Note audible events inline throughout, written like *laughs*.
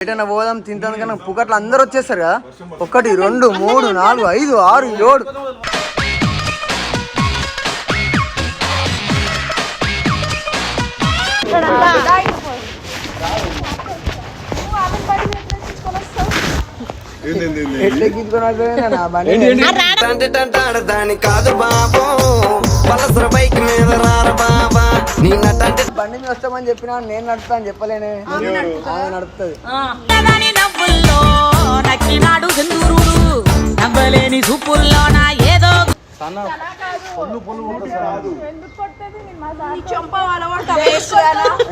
ఎటైనా పోదాం తింటాను కానీ పుకట్లు అందరు వచ్చేస్తారు కదా. ఒకటి రెండు మూడు నాలుగు ఐదు ఆరు ఏడు. ఎట్లా ఎక్కించుకొని వస్తావేనా నా బండి దాని కాదు బాబు. పలసర బైక్ మీద రార బాబా. నీ నటంటే బండి మీద వస్తామని చెప్పినా నేను నడుపుతా అని చెప్పలేనే. ఆమె నడుపుతుంది? నక్కినాడు నవ్వలేని చూపుల్లోన ఏదో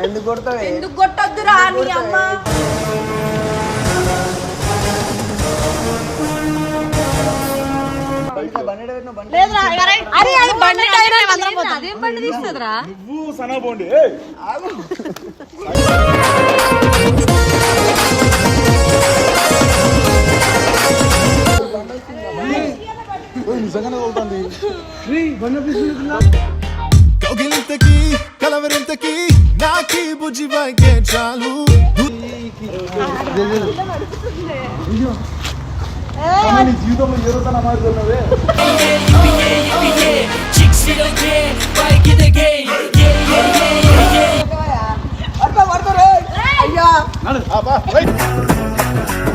ఎందుకు కొడతావే? ఎందుకు కొట్టొద్దురా నీ అమ్మ? నువ్వు సనబోండి నిజంగానే తోలుతుంది కౌగిలింతకి కలవరింతకి నాకి బుజ్జి వైకే చాలు నీ జీవితంలో ఏ రోజు మారుతున్నవే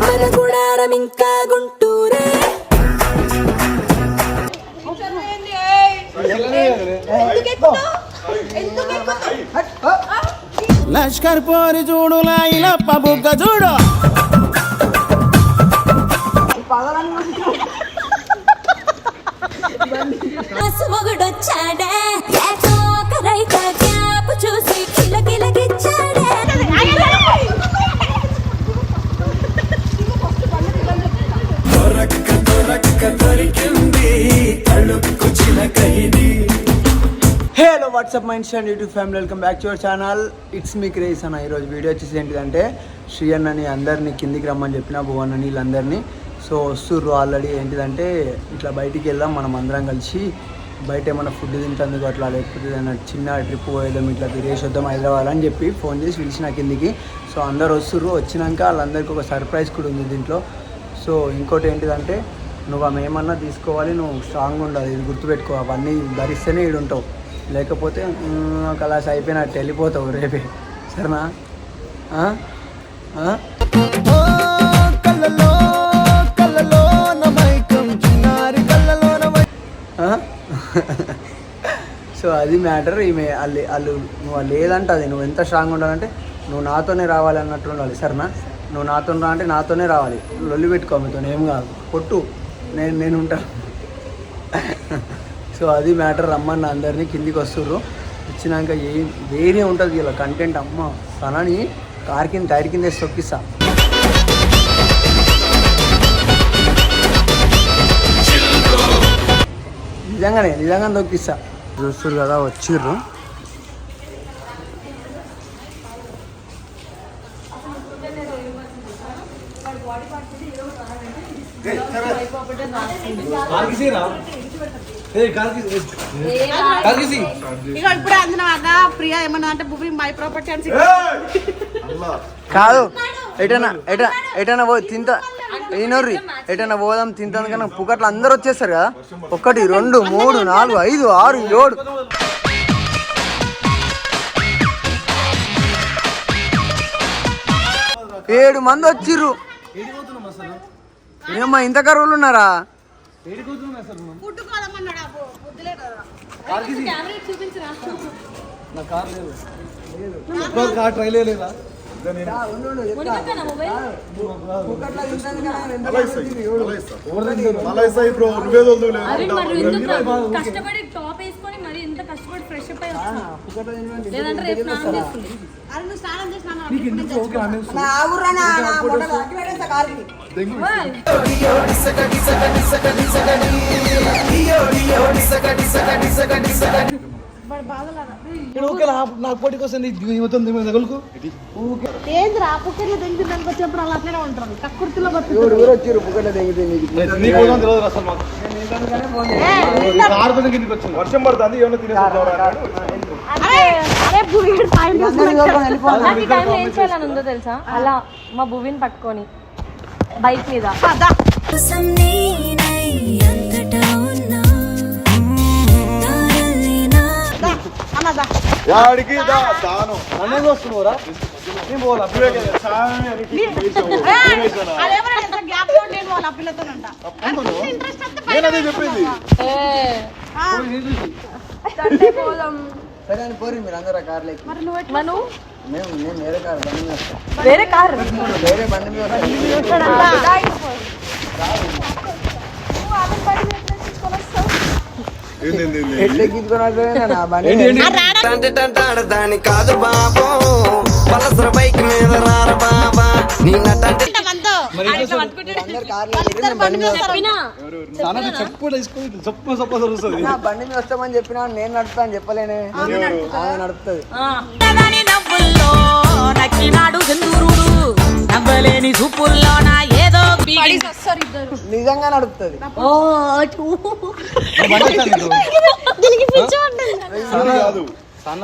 మన గుడారం ఇంకా గుంటూరే లష్కర్ పోరి చూడు లాయిలప్ప పబుగ్గ చూడు. రైత చూసి hello what's up mind and YouTube family welcome back to your channel it's me craze అన్న ఈరోజు వీడియో వచ్చేసి ఏంటిదంటే శ్రీ అన్నని అందరినీ కిందికి రమ్మని చెప్పిన భువన్ అని వీళ్ళందరినీ సో వస్తుర్రు ఆల్రెడీ ఏంటిదంటే ఇట్లా బయటికి వెళ్దాం మనం అందరం కలిసి బయట ఏమైనా ఫుడ్ తింటందుకు అట్లా లేకపోతే ఏదైనా చిన్న ట్రిప్ పోయేద్దాం ఇట్లా తిరిగేసి వద్దాం హైదరాబాద్ అని చెప్పి ఫోన్ చేసి పిలిచిన కిందికి. సో అందరు వస్తుర్రు. వచ్చినాక వాళ్ళందరికీ ఒక సర్ప్రైజ్ కూడా ఉంది దీంట్లో. సో ఇంకోటి ఏంటిదంటే నువ్వు ఆమె ఏమన్నా తీసుకోవాలి నువ్వు స్ట్రాంగ్ ఉండాలి. ఇది గుర్తుపెట్టుకో. అవన్నీ భరిస్తేనే ఈడు ఉంటావు లేకపోతే కలాస్ అయిపోయినట్టు వెళ్ళిపోతావు రేపే. సరేనా? సో అది మ్యాటర్ ఈమె వాళ్ళు వాళ్ళు నువ్వు వాళ్ళు అది నువ్వు ఎంత స్ట్రాంగ్ ఉండాలంటే నువ్వు నాతోనే రావాలి అన్నట్టు ఉండాలి సరేనా నువ్వు నాతో రా అంటే నాతోనే రావాలి. లొల్లి పెట్టుకో మీతో ఏం కాదు. కొట్టు. నేను నేను ఉంటాను సో అది మ్యాటర్ రమ్మన్న అందరినీ కిందికి వస్తుర్రు. ఇచ్చినాక ఏం వేరే ఉంటుంది ఇలా కంటెంట్ అమ్మ. తనని కారు కింద టైర్ కింద వేసి తొక్కిస్తా. నిజంగానే నిజంగా తొక్కిస్తా చూస్తురు కదా వచ్చిర్రు. ఇప్పుడు ప్రియా ఏమన్నా అంటే భూమి మై ప్రాపర్టీ అని కాదు ఎటైనా ఎట ఎటైనా పో తింటా. ఈనోర్రి ఎటైనా పోదాం తింటాను కానీ పుకట్లు అందరు వచ్చేస్తారు కదా. ఒకటి రెండు మూడు నాలుగు ఐదు ఆరు ఏడు. ఏడు మంది వచ్చిర్రు. ఏమ్మా ఇంత కరువులు ఉన్నారా? కోదమన్నాడు బుద్ధి లేదు. నువ్వే తోలుతులే కష్టపడి టాప్ వేసుకొని మరి ఎంత కష్టపడి ఫ్రెష్ అప్ అయి వచ్చా లేదంటే రేపు స్నానం చేసుకుంది అది నువ్వు స్నానం నా పోటీ కోసం తగులుకు. పుక్కర్లు దానికి వచ్చినప్పుడు అలా అట్లనే ఉంటారు. కక్కుర్తిలో తెలియదు. అసలు మాకు. కిందికి వచ్చింది వర్షం పడుతుంది తినేసి తెలుసా? అలా మా భూమిని పట్టుకొని బైక్ మీద. యాడికి దానం. నన్నే నేను పోవాలా? నేను అదే చెప్పింది. సరే అని పోరి మీరు అందరూ కార్లో ఎక్కి. మను? మేము మేము వేరే కార్ బండి మీద వస్తాం. వేరే కార్? వేరే బండి మీద వస్తాం. ఏంది, ఏంది, ఏంది? ఎట్లా ఎక్కించుకొని వస్తానే నా బండి మీద. టంటి టంటాడు దాని కాదు బాబు. పలసర బైక్ మీద రార బాబా. బండి మీద వస్తామని చెప్పినా నేను నడుపుతా అని చెప్పలేనే. ఆమె నడుపుతుంది? దాని నవ్వుల్లో నక్కినాడు సింధూరుడు నవ్వలేని చూపుల్లో నా ఏదో బీడి నిజంగా నడుపుతుంది. సన్న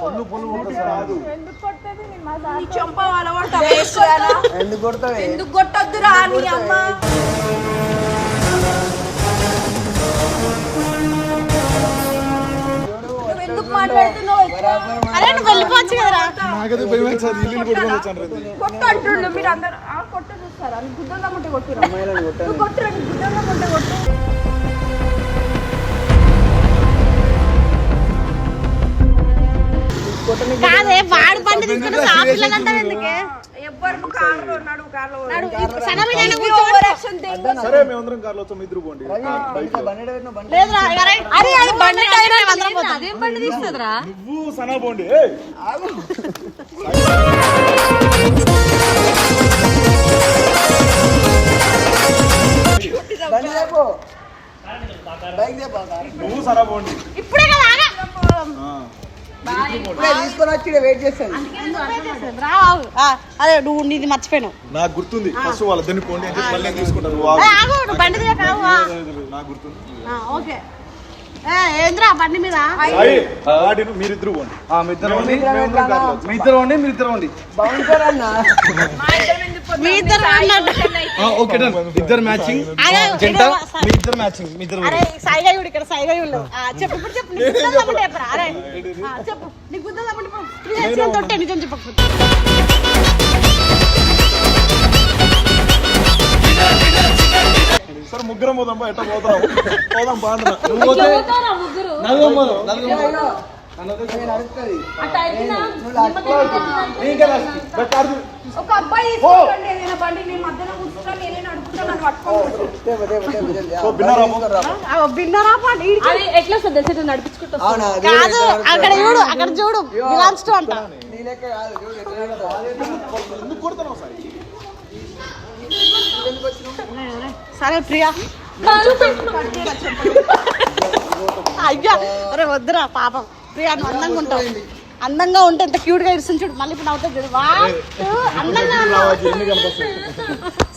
పొల్లు పొల్లు చెంప ఎందుకు కొడతావు? ఎందుకు కొట్టొద్దురా నీ అమ్మ? వెళ్ళిపోవచ్చు కదరా. నాకైతే భయం వేస్తుంది. ఇల్లు కొట్టుకొని వచ్చాను రండి. కొట్టు అంటుండు మీరు అందరు ఆ, కొట్టు చూస్తారా? నీ గుడ్డల్లో ముట్టి కొట్టురా? అమ్మాయిలను కొట్టాను నువ్వు కొట్టురా నీ గుడ్డల్లో ముట్టి కొట్టు. కాదే వాడు బండి తీసుకుని ఆ పిల్లలంతా ఎందుకే? ఎవ్వరు కార్లో నడు కార్లో సడన్ సరే మేమందరం కార్లో వచ్చాం. ఇద్దరు పోండి. బండి బండి పెట్టిన తీసుకొని వచ్చి వెయిట్ చేస్తాను. అరే నువ్వు నీది మర్చిపోయాను. నాకు గుర్తుంది. ఫస్ట్ వాళ్ళ దాన్ని పోండి మళ్ళీ నేను తీసుకుంటాను నువ్వు ఏ, ఆగు. ఆగు నువ్వు బండి కావు. నాకు గుర్తుంది. ఓకే. ఏ, ఏంద్రా బండి మీద? సాయి ఆడి మీరిద్దరు పోండి. మీ ఇద్దరు ఉండి మీరు ఇద్దరు ఉండి మీ ఇద్దరు అన్నట్టు. Okay done. ఇద్దరు మ్యాచింగ్. జంట ఇద్దరు సా- మీ ఇద్దరు మ్యాచింగ్ మీ ఇద్దరు అరే సాయిగా చూడు ఇక్కడ సాయిగా చూడు ఆ, చెప్పు ఇప్పుడు చెప్పు. నీకు గుద్దలు తమ్ముంటే చెప్పరా? అరే ఆ, చెప్పు. నీకు గుద్దలు తమ్ముంటే చెప్పు. నీ తెలిసిన తొట్టే నిజం చెప్పకపోతే సరే ముగ్గురం పోదాం బా ఎట్లా పోతాం పోదాం. బాగుంటున్నా ఒక అబ్బాయి ఏదైనా బండి నేను మధ్యలో నేనే పట్టుకోవచ్చు బిన్నారా పాటు. అది ఎట్లా నడిపించుకుంటూ కాదు కూడా అక్కడ చూడు అక్కడ చూడు. బిలాన్స్ టు అంట. సరే ప్రియా. అయ్యా అరే వద్దురా పాపం. ప్రియా నువ్వు అందంగా ఉంటావు. అందంగా ఉంటే ఎంత క్యూట్గా ఇస్తుంది చూడు. మళ్ళీ ఇప్పుడు నవ్వుతుంది చూడు. వాట్ అందంగా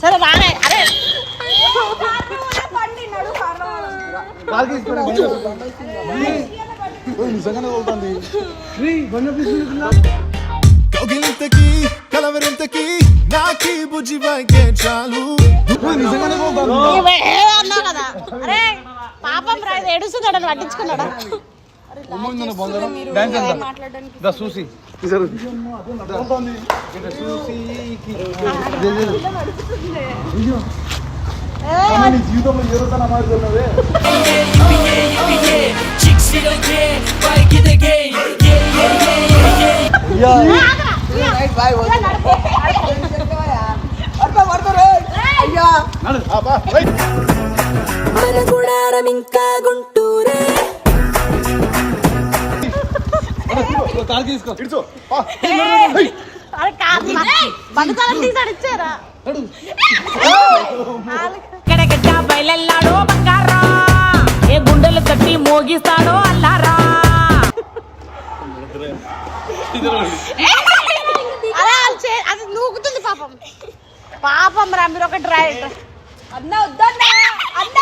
సరే రానే. అరే. కౌగిలింతకి కలవరింతకి నాకి బుజ్జి బాగే చాలు. నిజంగానే వెళ్తాను నువ్వే అన్నావు కదా. అరే పాపం రా ఇది ఏడుస్తున్నాడు అని పట్టించుకున్నాడా డాన్స్ అంతా చూసి జీవితంలో ఏ రోజు మారుతున్నవే రైట్, బాయ్, వద్దు. ఏం చెప్తావయ్యా? పడతా, పడతా, రేయ్. అయ్యా మన గుడారం ఇంకా గుంటూరే తీసుకో. ఇడుచో. ఎక్కడెక్కడ బయలెల్లాడో బంగారా? ఏ గుండెలు తట్టి మోగిస్తాడో అల్లారా? అరే వాళ్ళు చే- అది నూకుతుంది పాపం. పాపం రా మీరు ఒక డ్రై అన్న వద్దన్నా అన్న.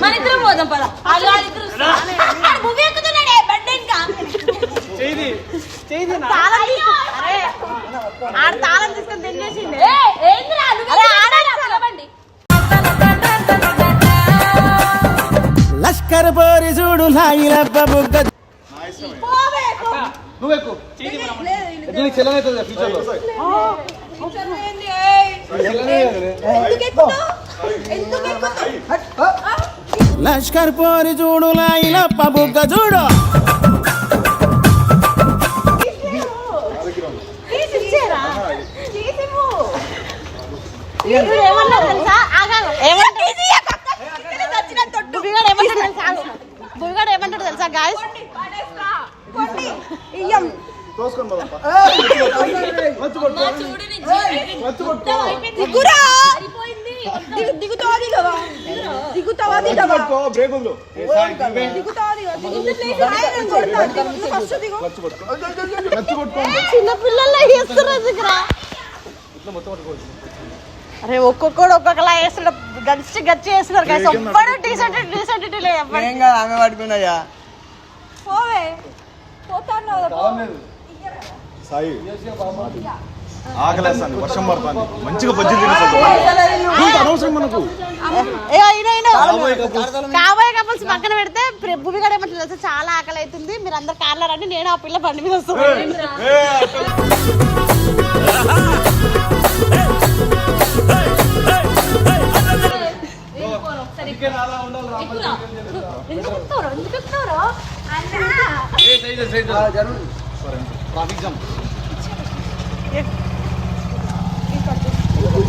మన ఇద్దరం పోదాం పద. భూమి ఎక్కుతున్నాడే బండి ఇంకా. తాళం తీసుకొని ఏంద్రా ఆడాలి లష్కర్ పోరి చూడు లాగిలప్ప బుగ్గ. నువ్వు ఎక్కువ నీకు ఫ్యూచర్లో. లష్కర్ పోరి చూడు లాగిలప్ప పబుగ్గ చూడు. వేస్తున్నారు దిగురా అరే ఒక్కొక్కడు ఒక్కొక్కలా వేస్తున్నాడు గచ్చి గచ్చి వేస్తున్నారు గైస్ ఒక్కడు డీసెంట్ డీసెంట్ లేదు ఎవ్వడు. ఏం కాదు ఆమె పట్టుకున్నాయా పోవే. పోతాను సాయి. ఆకలేస్తాను వర్షం పడుతుంది. మంచిగా బజ్జీ తినేసాను అనవసరం మనకు. కాబోయే కపుల్స్ పక్కన పెడితే భూమి కూడా ఏమంటారు తెలుసా? చాలా ఆకలి అవుతుంది మీరు అందరు కార్లో రండి. నేను ఆ పిల్ల బండి మీద వస్తాను. ట్రాఫిక్ జామ్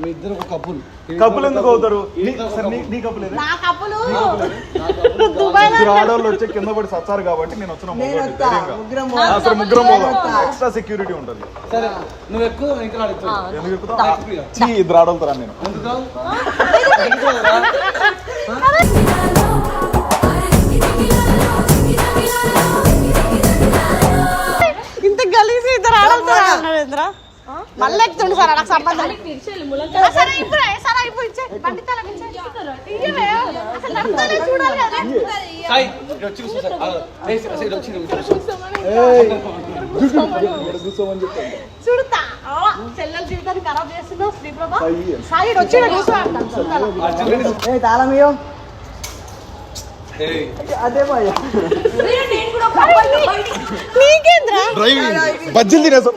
మీ ఇద్దరు ఒక కప్పులు కప్పులు ఎందుకు అవుతారు? నీ- కప్పులు? నా *laughs* ఆడవాళ్ళు వచ్చి కింద పడి సచ్చారు కాబట్టి నేను వచ్చిన ధైర్యంగా. ముగ్గురం. ఎక్స్ట్రా సెక్యూరిటీ ఉంటుంది. సరే నువ్వు ఎక్కువ ఇంకా ఎందుకు ఎక్కుతావు? చీ, ఇద్దరు ఆడవాళ్ళతో రాను నేను. ఇంత గలీజ్ ఇద్దరు ఆడతారా మళ్ళీ ఎక్కుతుండు సార్ నాకు సంబంధం సరే ఇప్పుడు సరే ఇప్పుడు ఇచ్చే బండి. చూడతా ఆ, చెల్లెల జీవితాన్ని ఖరాబ్ చేస్తున్నావు శ్రీ ప్రభా సాయి వచ్చి బజ్జీలు తినేసాం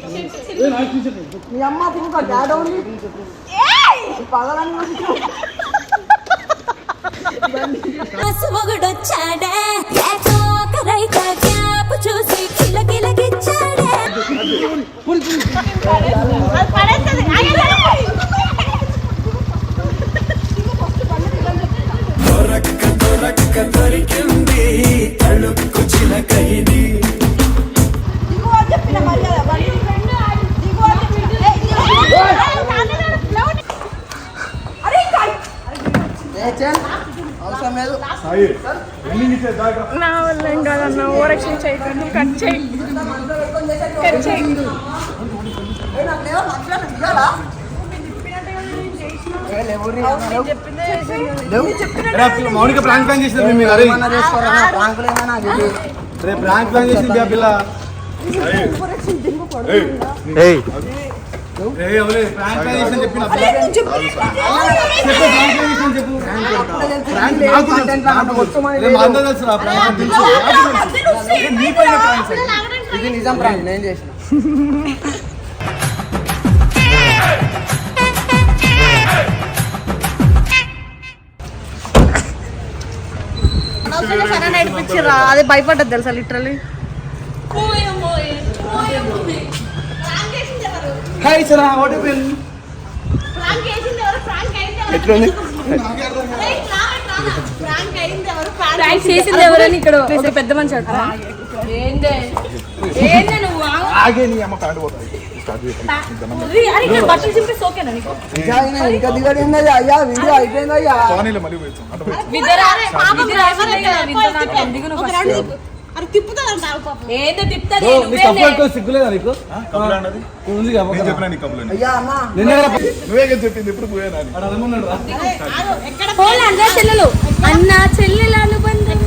మీ అమ్మ తినుకో డాడీ ఉంది. పగలని మొగుడొచ్చాడే రైత క్యాప్ చూసి కిలకిలగిచ్చాడే అది మౌనిక ప్రాంక్ ప్లాన్ చేసింది మీరు అరే ఏమన్నా చేసుకోరా, నా ప్రాంకులు ఏమన్నా నాకు ఇది. రేపు ప్రాంక్ ప్లాన్ చేసింది ఆ పిల్ల. ఏయ్, ఏయ్, ఏ ఎవరే? ప్రాంక్ *laughs* అనవసరంగా సరే నడిపించిర్రా అది భయపడ్డది తెలుసా literally hi Sara what happen ఎట్లుంది? ప్రాంక్ చేసింది ఎవరని ఇక్కడ ఒక పెద్ద మనిషి ఏందే? ఏందే నువ్వు? ఆగు. నీ అమ్మ పోతాయి ఇంకా దిగడింది అయ్యా? వీడియో అయిపోయింది అయ్యా? సిగ్గులేదా నీకు? ఉంది చెల్లెలు. అన్న చెల్లెలు అనుబంధం.